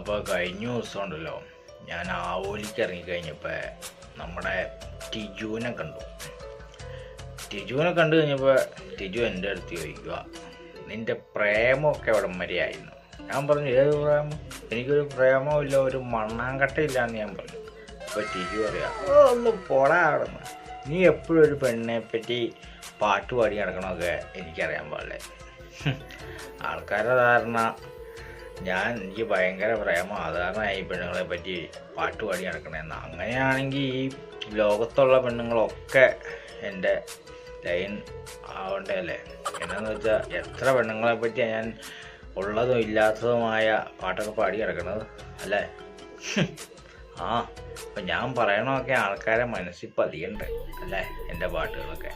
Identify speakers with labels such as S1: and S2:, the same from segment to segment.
S1: അപ്പോൾ കഴിഞ്ഞ ദിവസം ഉണ്ടല്ലോ ഞാൻ ആവോലിക്ക് ഇറങ്ങിക്കഴിഞ്ഞപ്പോൾ നമ്മുടെ ടിജുവിനെ കണ്ടു. ടിജുവിനെ കണ്ടു കഴിഞ്ഞപ്പോൾ ടിജു എന്റെ അടുത്ത് ചോദിക്കുക നിന്റെ പ്രേമമൊക്കെ എവിടം വരെയായിരുന്നു ഞാൻ പറഞ്ഞു ഏത് പ്രേമം? എനിക്കൊരു പ്രേമമില്ല ഒരു മണ്ണാങ്കട്ടയില്ല എന്ന് ഞാൻ പറഞ്ഞു. അപ്പോൾ ടിജു പറയാം ഒന്ന് പോടാ നീ എപ്പോഴും ഒരു പെണ്ണിനെ പറ്റി പാട്ട് പാടി നടക്കണമൊക്കെ എനിക്കറിയാൻ പാടില്ലേ? ആൾക്കാരുടെ ധാരണ ഞാൻ എനിക്ക് ഭയങ്കര പ്രേമ. അതാണ് ഈ പെണ്ണുങ്ങളെ പറ്റി പാട്ട് പാടി നടക്കണമെന്ന് അങ്ങനെയാണെങ്കിൽ ഈ ലോകത്തുള്ള പെണ്ണുങ്ങളൊക്കെ എന്റെ ലൈൻ ആവണ്ടല്ലേ? എന്നാന്ന് വെച്ചാൽ എത്ര പെണ്ണുങ്ങളെ പറ്റിയാണ് ഞാൻ ഉള്ളതും ഇല്ലാത്തതുമായ പാട്ടൊക്കെ പാടി കിടക്കണത് അല്ലേ? ആ അപ്പം ഞാൻ പറയണമൊക്കെ ആൾക്കാരെ മനസ്സിൽ പതിയണ്ടേ? അല്ലേ? എന്റെ പാട്ടുകളൊക്കെ.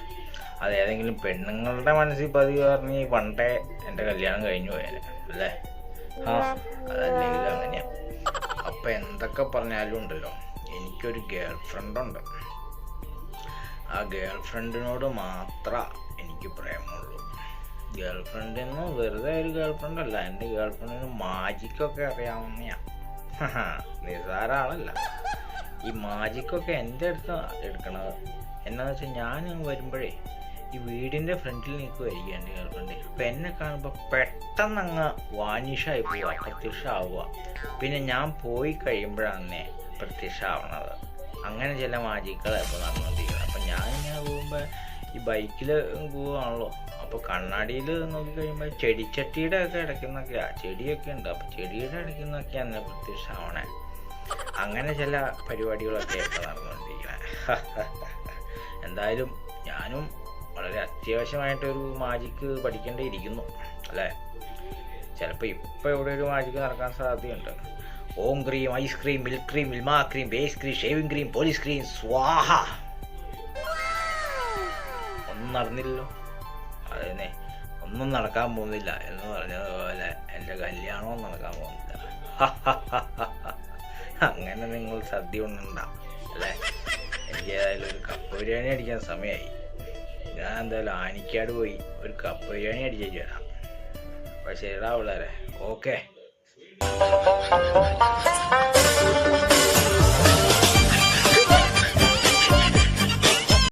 S1: അത് ഏതെങ്കിലും പെണ്ണുങ്ങളുടെ മനസ്സിൽ പതിവ് പറഞ്ഞ് പണ്ടേ എന്റെ കല്യാണം കഴിഞ്ഞു പോയാലേ അല്ലേ? ആ അതല്ലെങ്കിൽ അങ്ങനെയാ. അപ്പം എന്തൊക്കെ പറഞ്ഞാലും ഉണ്ടല്ലോ. എനിക്കൊരു ഗേൾ ഫ്രണ്ട് ഉണ്ട്. ആ ഗേൾ ഫ്രണ്ടിനോട് മാത്രം എനിക്ക് പ്രേമമുള്ളൂ ഗേൾ ഫ്രണ്ടിന്ന് വെറുതെ ഒരു ഗേൾ ഫ്രണ്ട് അല്ല എന്റെ ഗേൾ ഫ്രണ്ടിന് മാജിക്കൊക്കെ അറിയാവുന്നയാ. നിസാര ആളല്ല. ഈ മാജിക്കൊക്കെ എന്റെ അടുത്ത് എടുക്കണത്? എന്നാന്ന് വെച്ചാൽ ഞാൻ വരുമ്പോഴേ ഈ വീടിന്റെ ഫ്രണ്ടിൽ നിൽക്കുമായിരിക്കും എന്റെ ഗേൾഫ്രണ്ട് അപ്പം എന്നെ കാണുമ്പോൾ പെട്ടെന്ന് അങ്ങ് വാനിഷായി പോവുക പ്രത്യക്ഷമാവുക പിന്നെ ഞാൻ പോയി കഴിയുമ്പോഴാണ് പ്രത്യക്ഷമാവണത് അങ്ങനെ ചില മാജിക്കുകൾ ഇപ്പോൾ നടന്നുകൊണ്ടിരിക്കുന്നത് അപ്പം ഞാനിങ്ങനെ പോകുമ്പോൾ ഈ ബൈക്കിൽ പോവുകയാണല്ലോ അപ്പോൾ കണ്ണാടിയിൽ നോക്കിക്കഴിയുമ്പോൾ ചെടിച്ചട്ടിയുടെ ഒക്കെ ഇടയ്ക്കുന്നൊക്കെയാണ് ചെടിയൊക്കെ ഉണ്ട്. അപ്പോൾ ചെടിയുടെ ഇടയ്ക്കുന്നൊക്കെയാണ് പ്രത്യക്ഷമാവണേ അങ്ങനെ ചില പരിപാടികളൊക്കെ ഇപ്പോൾ നടന്നുകൊണ്ടിരിക്കണേ എന്തായാലും ഞാനും വളരെ അത്യാവശ്യമായിട്ടൊരു മാജിക്ക് പഠിക്കേണ്ടിയിരിക്കുന്നു അല്ലേ? ചിലപ്പോൾ ഇപ്പോൾ ഇവിടെ ഒരു മാജിക്ക് നടക്കാൻ സാധ്യതയുണ്ട്. ഓം cream ice cream milk cream Milma cream base cream shaving cream police cream സ്വാഹ! ഒന്നും നടന്നില്ലല്ലോ. അതന്നെ ഒന്നും നടക്കാൻ പോകുന്നില്ല എന്ന് പറഞ്ഞതുപോലെ എന്റെ കല്യാണവും നടക്കാൻ പോകുന്നില്ല. അങ്ങനെ നിങ്ങൾ സദ്യ ഉണ്ണണ്ട അല്ലേ? എനിക്ക് ഏതായാലും ഒരു കപ്പ ബിരിയാണി അടിക്കാൻ സമയമായി ഞാൻ എന്തായാലും ആനിക്കാട് പോയി. ഒരു കപ്പ് ബിരിയാണി അടിച്ചേച്ച് വരാം. പക്ഷേ പിള്ളേരെ ഓക്കെ